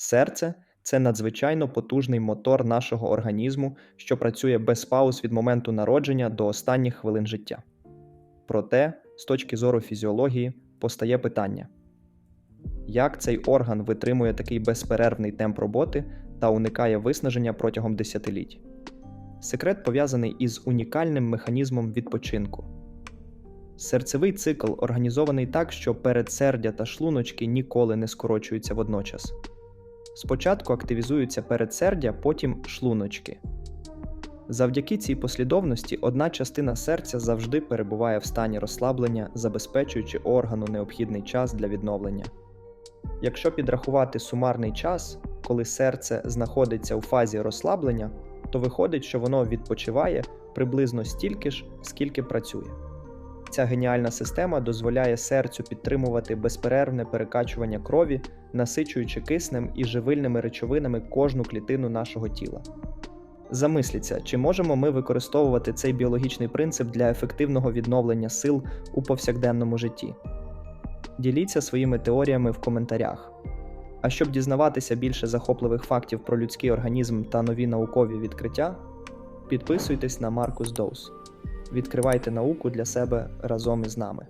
Серце це надзвичайно потужний мотор нашого організму, що працює без пауз від моменту народження до останніх хвилин життя. Проте, з точки зору фізіології, постає питання: як цей орган витримує такий безперервний темп роботи та уникає виснаження протягом десятиліть? Секрет пов'язаний із унікальним механізмом відпочинку. Серцевий цикл організований так, що передсердя та шлуночки ніколи не скорочуються водночас. Спочатку активізуються передсердя, потім шлуночки. Завдяки цій послідовності одна частина серця завжди перебуває в стані розслаблення, забезпечуючи органу необхідний час для відновлення. Якщо підрахувати сумарний час, коли серце знаходиться у фазі розслаблення, то виходить, що воно відпочиває приблизно стільки ж, скільки працює. Ця геніальна система дозволяє серцю підтримувати безперервне перекачування крові, насичуючи киснем і живильними речовинами кожну клітину нашого тіла. Замисліться, чи можемо ми використовувати цей біологічний принцип для ефективного відновлення сил у повсякденному житті? Діліться своїми теоріями в коментарях. А щоб дізнаватися більше захопливих фактів про людський організм та нові наукові відкриття, підписуйтесь на Маркус Доус. Відкривайте науку для себе разом із нами.